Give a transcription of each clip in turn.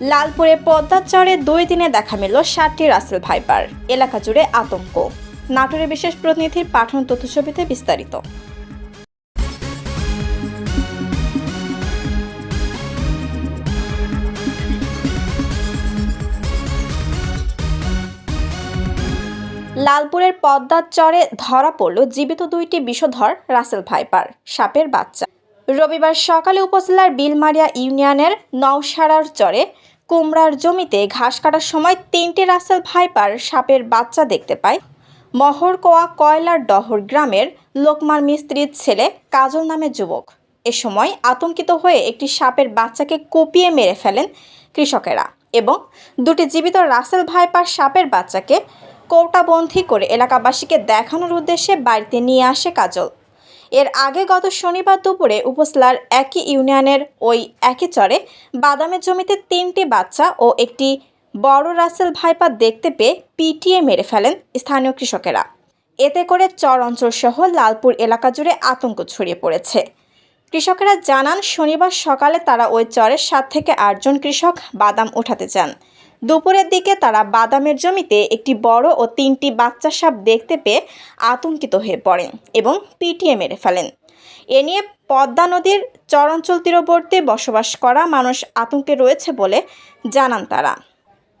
লালপুরে পদ্মার চরে দুই দিনে দেখা মিলল ষাটটি রাসেল ভাইপার। এলাকা জুড়ে আতঙ্ক। নাটোরে বিশেষ প্রতিনিধির পাঠন তথ্যছবিতে বিস্তারিত। লালপুরের পদ্মার চরে ধরা পড়ল জীবিত দুইটি বিষধর রাসেল ভাইপার, সাপের বাচ্চা। রবিবার সকালে উপজেলার বিলমারিয়া ইউনিয়নের নওসারার চরে কুমড়ার জমিতে ঘাস কাটার সময় তিনটি রাসেল ভাইপার সাপের বাচ্চা দেখতে পায়। মহরকোয়া কয়লার ডহর গ্রামের লোকমান মিস্ত্রির ছেলে কাজল নামের যুবক। এ সময় আতঙ্কিত হয়ে একটি সাপের বাচ্চাকে কুপিয়ে মেরে ফেলেন কৃষকেরা এবং দুটি জীবিত রাসেল ভাইপার সাপের বাচ্চাকে কৌটাবন্দি করে এলাকাবাসীকে দেখানোর উদ্দেশ্যে বাড়িতে নিয়ে আসে কাজল। এর আগে গত শনিবার দুপুরে উপজেলার একই ইউনিয়নের ওই একই চরে বাদামের জমিতে তিনটি বাচ্চা ও একটি বড় রাসেল ভাইপার দেখতে পেয়ে পিটিয়ে মেরে ফেলেন স্থানীয় কৃষকেরা। এতে করে চর অঞ্চলসহ লালপুর এলাকা জুড়ে আতঙ্ক ছড়িয়ে পড়েছে। কৃষকেরা জানান, শনিবার সকালে তারা ওই চরের সাত থেকে আটজন কৃষক বাদাম ওঠাতে যান। দুপুরের দিকে তারা বাদামের জমিতে একটি বড় ও তিনটি বাচ্চা সাপ দেখতে পেয়ে আতঙ্কিত হয়ে পড়েন এবং পিটিয়ে মেরে ফেলেন। এ নিয়ে পদ্মা নদীর চরাঞ্চল তীরবর্তী বসবাস করা মানুষ আতঙ্কে রয়েছে বলে জানান তারা।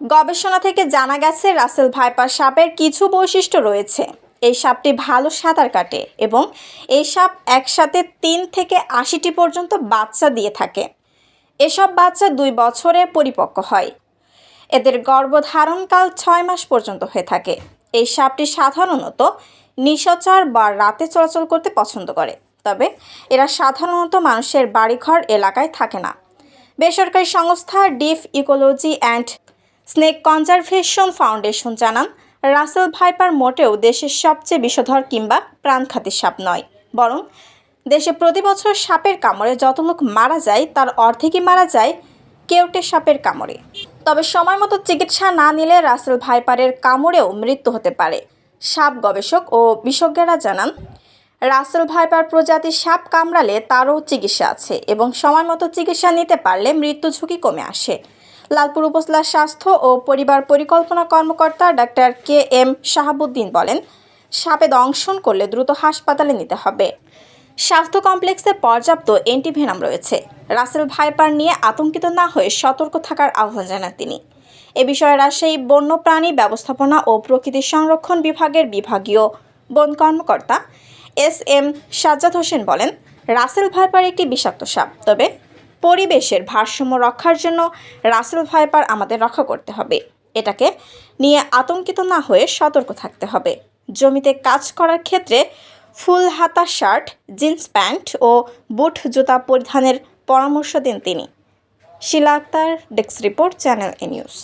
গবেষণা থেকে জানা গেছে, রাসেল ভাইপার সাপের কিছু বৈশিষ্ট্য রয়েছে। এই সাপটি ভালো সাঁতার কাটে এবং এই সাপ একসাথে তিন থেকে আশিটি পর্যন্ত বাচ্চা দিয়ে থাকে। এসব বাচ্চা দুই বছরে পরিপক্ক হয়। এদের গর্ভধারণকাল ছয় মাস পর্যন্ত হয়ে থাকে। এই সাপটি সাধারণত নিশাচর বা রাতে চলাচল করতে পছন্দ করে। তবে এরা সাধারণত মানুষের বাড়িঘর এলাকায় থাকে না। বেসরকারি সংস্থা deep ecology and snake conservation foundation জানান, রাসেল ভাইপার মোটেও দেশের সবচেয়ে বিষধর কিংবা প্রাণঘাতী সাপ নয়। বরং দেশে প্রতি বছর সাপের কামড়ে যত লোক মারা যায়, তার অর্ধেকই মারা যায় কেউটে সাপের কামড়ে। তবে সময় মতো চিকিৎসা না নিলে রাসেল ভাইপারের কামড়েও মৃত্যু হতে পারে, সাপ গবেষক ও বিশেষজ্ঞরা জানান। রাসেল ভাইপার প্রজাতির সাপ কামড়ালে তারও চিকিৎসা আছে এবং সময় মতো চিকিৎসা নিতে পারলে মৃত্যু ঝুঁকি কমে আসে। লালপুর উপজেলার স্বাস্থ্য ও পরিবার পরিকল্পনা কর্মকর্তা ডাক্তার কে এম শাহাবুদ্দিন বলেন, সাপে দংশন করলে দ্রুত হাসপাতালে নিতে হবে। স্বাস্থ্য কমপ্লেক্সে পর্যাপ্ত অ্যান্টিভেনাম রয়েছে। রাসেল ভাইপার নিয়ে আতঙ্কিত না হয়ে সতর্ক থাকার আহ্বান জানান তিনি। এ বিষয়ে রাজশাহী বন্যপ্রাণী ব্যবস্থাপনা ও প্রকৃতি সংরক্ষণ বিভাগের বিভাগীয় বন কর্মকর্তা এস এম সাজ্জাদ হোসেন বলেন, রাসেল ভাইপার একটি বিষাক্ত সাপ, তবে পরিবেশের ভারসাম্য রক্ষার জন্য রাসেল ভাইপার আমাদের রক্ষা করতে হবে। এটাকে নিয়ে আতঙ্কিত না হয়ে সতর্ক থাকতে হবে। জমিতে কাজ করার ক্ষেত্রে ফুল হাতা শার্ট, জিন্স প্যান্ট ও বুট জুতা পরিধানের পরামর্শ দেন তিনি। Shila Akter, desk report, channel A news.